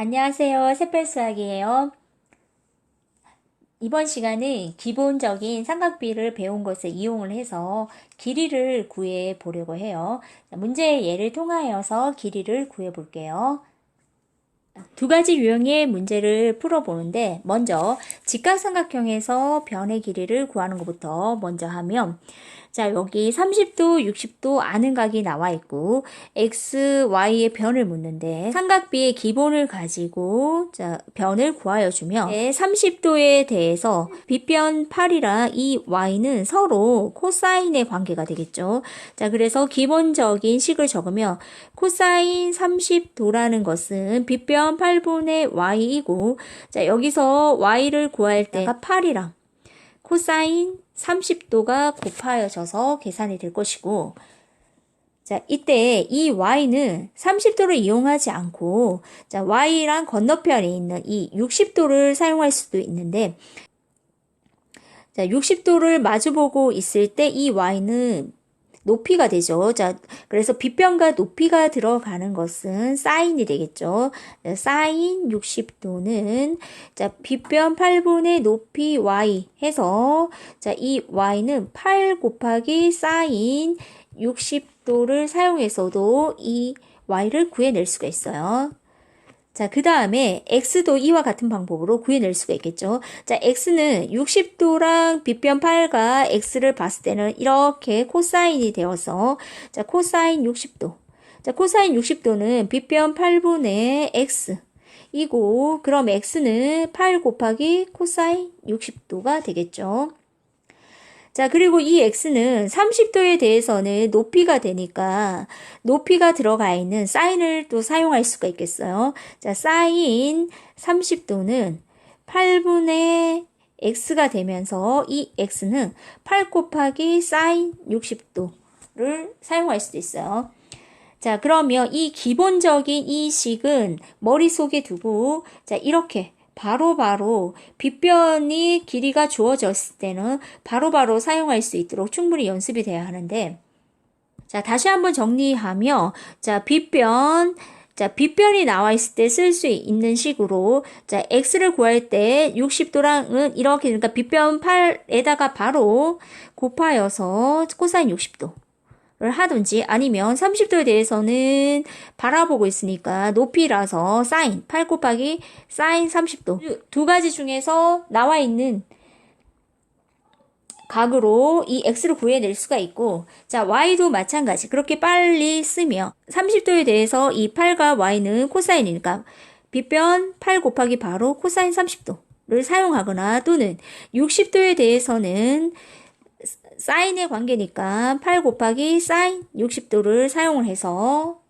안녕하세요. 새별수학이에요. 이번 시간은 기본적인 삼각비를 배운 것을 이용을 해서 길이를 구해 보려고 해요. 문제의 예를 통하여서 길이를 구해 볼게요. 두 가지 유형의 문제를 풀어보는데 먼저 직각삼각형에서 변의 길이를 구하는 것부터 먼저 하면 자, 여기 30도, 60도 아는 각이 나와 있고 x, y의 변을 묻는데 삼각비의 기본을 가지고 자, 변을 구하여 네, 30도에 대해서 빗변 8이랑 이 y는 서로 코사인의 관계가 되겠죠. 자, 그래서 기본적인 식을 적으면 코사인 30도라는 것은 빗변 8분의 y이고 자, 여기서 y를 구할 때가 8이랑 코사인 30도가 곱하여져서 계산이 될 것이고 자, 이때 이 y는 30도를 이용하지 않고 자, y랑 건너편에 있는 이 60도를 사용할 수도 있는데 자, 60도를 마주보고 있을 때 이 y는 높이가 되죠. 자, 그래서 빗변과 높이가 들어가는 것은 사인이 되겠죠. 사인 60도는 자, 빗변 8분의 높이 y 해서 자, 이 y는 8 곱하기 사인 60도를 사용해서도 이 y를 구해낼 수가 있어요. 자, 그 다음에 x도 이와 같은 방법으로 구해낼 수가 있겠죠. 자, x는 60도랑 빗변 8과 x를 봤을 때는 이렇게 코사인이 되어서 자, 코사인 60도. 자, 코사인 60도는 빗변 8분의 x 이고 그럼 x는 8 곱하기 코사인 60도가 되겠죠. 자, 그리고 이 x는 30도에 대해서는 높이가 되니까 높이가 들어가 있는 사인을 또 사용할 수가 있겠어요. 자, 사인 30도는 8분의 x가 되면서 이 x는 8 곱하기 사인 60도를 사용할 수도 있어요. 자, 그러면 이 기본적인 이 식은 머릿속에 두고 자, 이렇게 바로바로 바로 빗변이 길이가 주어졌을 때는 바로바로 바로 사용할 수 있도록 충분히 연습이 돼야 하는데 자 다시 한번 정리하며 자 빗변 자, 빗변이 나와 있을 때 쓸 수 있는 식으로 자, x를 구할 때 60도랑은 이렇게 그러니까 빗변 8에다가 바로 곱하여서 코사인 60도. 를 하든지 아니면 30도에 대해서는 바라보고 있으니까 높이라서 사인 8 곱하기 사인 30도. 두 가지 중에서 나와 있는 각으로 이 x를 구해낼 수가 있고 자 y도 마찬가지. 그렇게 빨리 쓰며 30도에 대해서 이 8과 y는 코사인이니까 빗변 8 곱하기 바로 코사인 30도를 사용하거나 또는 60도에 대해서는 사인의 관계니까 8 곱하기 사인 60도를 사용을 해서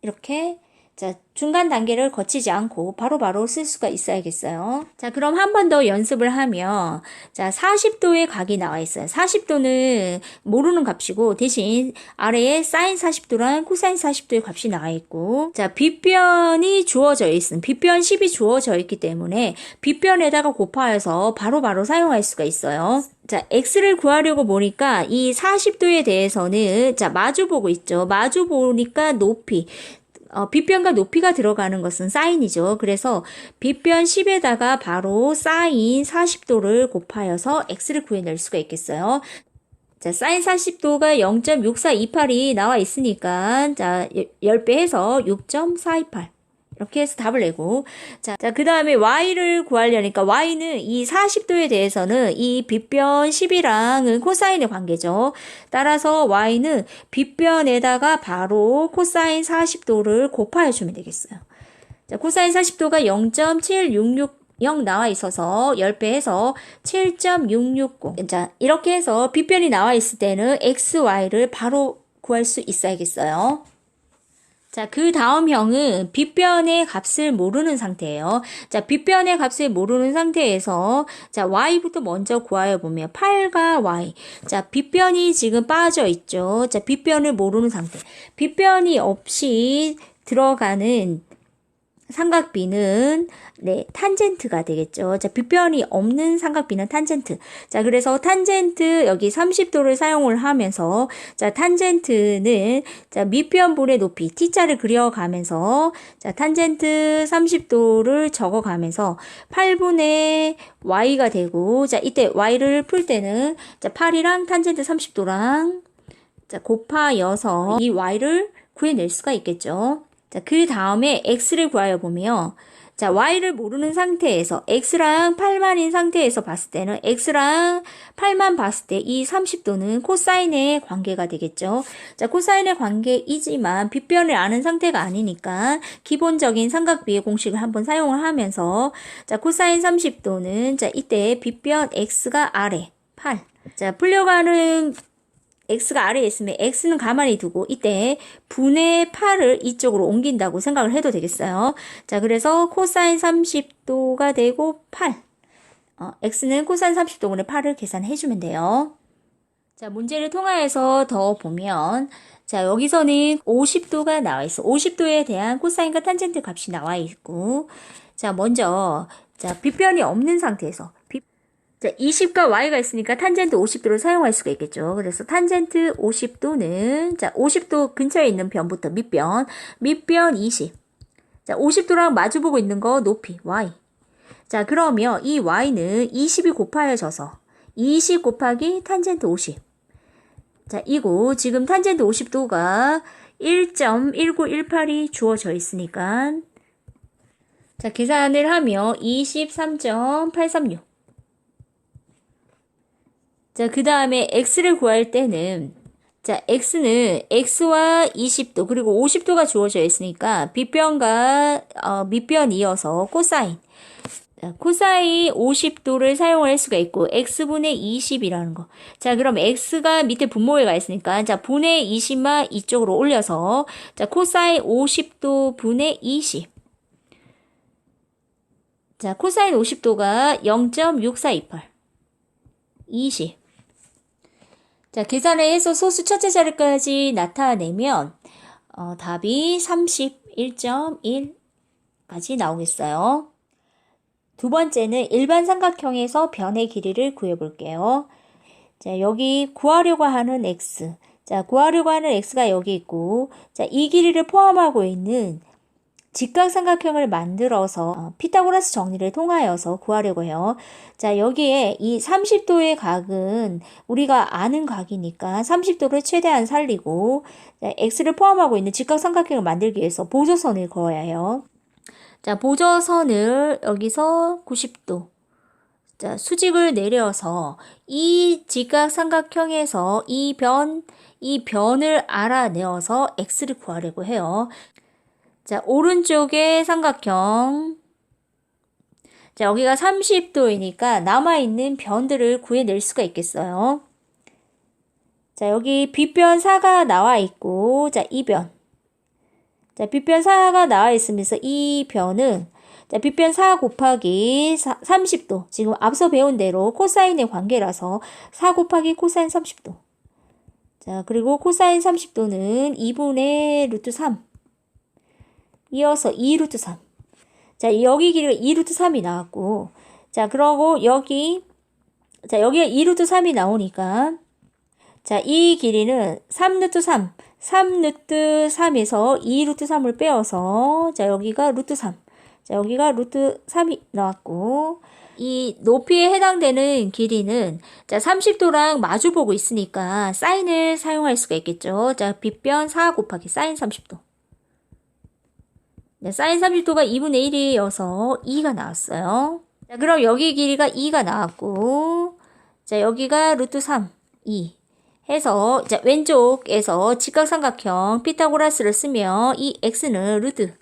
이렇게 자, 중간 단계를 거치지 않고 바로 바로 쓸 수가 있어야겠어요. 자, 그럼 한 번 더 연습을 하면, 자, 40도의 각이 나와 있어요. 40도는 모르는 값이고, 대신 아래에 사인 40도랑 코사인 40도의 값이 나와 있고, 자, 빗변이 주어져 있음. 빗변 10이 주어져 있기 때문에, 빗변에다가 곱하여서 바로바로 바로 사용할 수가 있어요. 자, x를 구하려고 보니까 이 40도에 대해서는 자, 마주 보고 있죠. 마주 보니까 높이 어, 빗변과 높이가 들어가는 것은 사인이죠. 그래서 빗변 10에다가 바로 사인 40도를 곱하여서 x를 구해낼 수가 있겠어요. 자, 사인 40도가 0.6428이 나와 있으니까 자, 10배 해서 6.428 이렇게 해서 답을 내고 자, 자 그 다음에 y를 구하려니까 y는 이 40도에 대해서는 이 빗변 10이랑은 코사인의 관계죠. 따라서 y는 빗변에다가 바로 코사인 40도를 곱하여 주면 되겠어요. 자, 코사인 40도가 0.766 0 나와 있어서 10배 해서 7.660. 자, 이렇게 해서 빗변이 나와 있을 때는 x, y를 바로 구할 수 있어야겠어요. 자, 그 다음 형은 빗변의 값을 모르는 상태예요. 자, 빗변의 값을 모르는 상태에서 자, y부터 먼저 구하여 보면 8과 y. 자, 빗변이 지금 빠져 있죠. 자, 빗변을 모르는 상태. 빗변이 없이 들어가는 삼각비는 네, 탄젠트가 되겠죠. 자, 빗변이 없는 삼각비는 탄젠트. 자, 그래서 탄젠트 여기 30도를 사용을 하면서 자, 탄젠트는 자, 밑변분의 높이 t자를 그려가면서 자, 탄젠트 30도를 적어가면서 8분의 y가 되고 자, 이때 y를 풀 때는 자, 8이랑 탄젠트 30도랑 자, 곱하여서 이 y를 구해낼 수가 있겠죠. 자, 그 다음에 x를 구하여 보면 자, y를 모르는 상태에서 x랑 8만인 상태에서 봤을 때는 x랑 8만 봤을 때 이 30도는 코사인의 관계가 되겠죠. 자, 코사인의 관계이지만 빗변을 아는 상태가 아니니까 기본적인 삼각비의 공식을 한번 사용을 하면서 자, 코사인 30도는 자, 이때 빗변 x가 아래 8. 자, 풀려가는 x가 아래에 있으면 x는 가만히 두고 이때 분의 8을 이쪽으로 옮긴다고 생각을 해도 되겠어요. 자, 그래서 코사인 30도가 되고 8. 어, x는 코사인 30도 분의 8을 계산해 주면 돼요. 자, 문제를 통하여서 더 보면 자, 여기서는 50도가 나와 있어. 50도에 대한 코사인과 탄젠트 값이 나와 있고 자, 먼저 자, 빗변이 없는 상태에서 빗 자, 20과 y가 있으니까 탄젠트 50도를 사용할 수가 있겠죠. 그래서 탄젠트 50도는 자, 50도 근처에 있는 변부터 밑변, 밑변 20. 자, 50도랑 마주보고 있는 거 높이 y. 자, 그러면 이 y는 20이 곱하여져서 20 곱하기 탄젠트 50. 자, 이거 지금 탄젠트 50도가 1.1918이 주어져 있으니까 자, 계산을 하면 23.836. 자, 그 다음에 x를 구할 때는 자, x는 x와 20도 그리고 50도가 주어져 있으니까 빗변과 어, 밑변이어서 코사인 자, 코사인 50도를 사용할 수가 있고 x분의 20이라는 거. 자, 그럼 x가 밑에 분모에 가 있으니까 자, 분의 20만 이쪽으로 올려서 자, 코사인 50도 분의 20. 자, 코사인 50도가 0.6428. 20. 자, 계산을 해서 소수 첫째 자리까지 나타내면 어, 답이 31.1까지 나오겠어요. 두 번째는 일반 삼각형에서 변의 길이를 구해 볼게요. 자, 여기 구하려고 하는 x. 자, 구하려고 하는 x가 여기 있고, 자, 이 길이를 포함하고 있는 직각삼각형을 만들어서 어, 피타고라스 정리를 통하여서 구하려고 해요. 자, 여기에 이 30도의 각은 우리가 아는 각이니까 30도를 최대한 살리고 자, x를 포함하고 있는 직각삼각형을 만들기 위해서 보조선을 그어야 해요. 자, 보조선을 여기서 90도 자, 수직을 내려서 이 직각삼각형에서 이 변, 이 변을 알아내어서 x를 구하려고 해요. 자, 오른쪽에 삼각형. 자, 여기가 30도이니까 남아있는 변들을 구해낼 수가 있겠어요. 자, 여기 빗변 4가 나와 있고, 자, 이 변. 자, 빗변 4가 나와 있으면서 이 변은 자, 빗변 4 곱하기 4, 30도. 지금 앞서 배운 대로 코사인의 관계라서 4 곱하기 코사인 30도. 자, 그리고 코사인 30도는 2분의 루트 3. 이어서 2루트 3. 자, 여기 길이가 2루트 3이 나왔고, 자, 그러고 여기, 자, 여기가 2루트 3이 나오니까, 자, 이 길이는 3루트 3. 3루트 3에서 2루트 3을 빼어서, 자, 여기가 루트 3. 자, 여기가 루트 3이 나왔고, 이 높이에 해당되는 길이는 자 30도랑 마주보고 있으니까 사인을 사용할 수가 있겠죠. 자 빗변 4 곱하기 사인 30도. 네, 사인 30도가 2분의 1이어서 2가 나왔어요. 자, 그럼 여기 길이가 2가 나왔고, 자, 여기가 루트 3, 2. 해서, 자, 왼쪽에서 직각삼각형 피타고라스를 쓰면 이 x는 루트,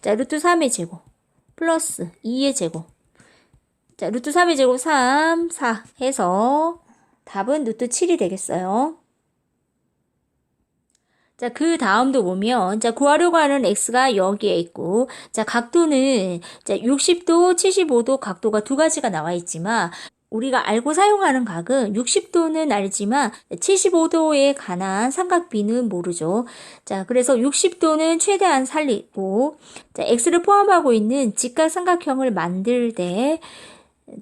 자, 루트 3의 제곱, 플러스 2의 제곱. 자, 루트 3의 제곱 3, 4 해서 답은 루트 7이 되겠어요. 자, 그 다음도 보면, 자, 구하려고 하는 x가 여기에 있고, 자, 각도는, 자, 60도, 75도 각도가 두 가지가 나와 있지만, 우리가 알고 사용하는 각은 60도는 알지만 75도에 관한 삼각비는 모르죠. 자, 그래서 60도는 최대한 살리고, 자, X를 포함하고 있는 직각 삼각형을 만들 때,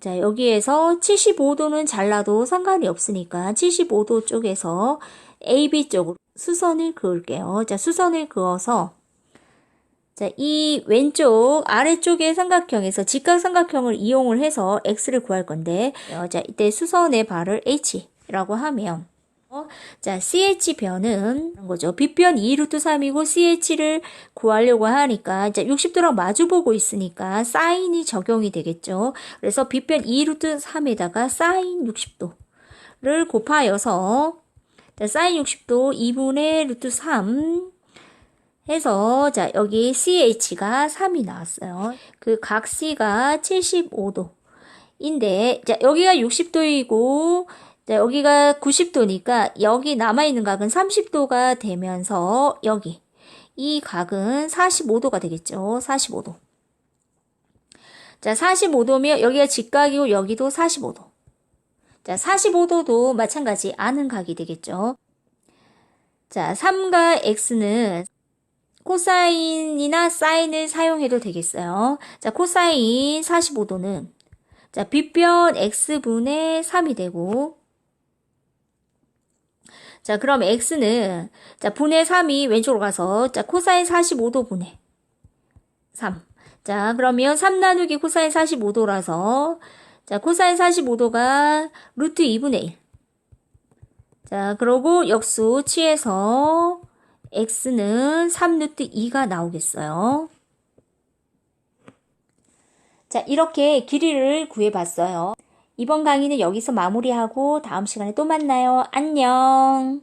자, 여기에서 75도는 잘라도 상관이 없으니까 75도 쪽에서 AB 쪽으로 수선을 그을게요. 자, 수선을 그어서 자, 이 왼쪽 아래쪽의 삼각형에서 직각 삼각형을 이용을 해서 x를 구할 건데 어, 자, 이때 수선의 발을 h라고 하면 어, 자, CH변은 거죠. B변 2루트 3이고 CH를 구하려고 하니까 이제 60도랑 마주 보고 있으니까 사인이 적용이 되겠죠. 그래서 B변 2루트 3에다가 사인 60도를 곱하여서 자, 사인 60도 2분의 루트 3 해서 자 여기 CH가 3이 나왔어요. 그 각 C가 75도 인데 자 여기가 60도이고 자 여기가 90도니까 여기 남아 있는 각은 30도가 되면서 여기 이 각은 45도가 되겠죠. 45도. 자 45도면 여기가 직각이고 여기도 45도. 자 45도도 마찬가지 아는 각이 되겠죠. 자 3과 x는 코사인이나 사인을 사용해도 되겠어요. 자, 코사인 45도는 자, 빗변 x분의 3이 되고 자, 그럼 x는 자, 분의 3이 왼쪽으로 가서 자, 코사인 45도 분의 3. 자, 그러면 3 나누기 코사인 45도라서 자, 코사인 45도가 루트 2분의 1. 자, 그러고 역수 취해서 x는 3루트 2가 나오겠어요. 자, 이렇게 길이를 구해봤어요. 이번 강의는 여기서 마무리하고 다음 시간에 또 만나요. 안녕.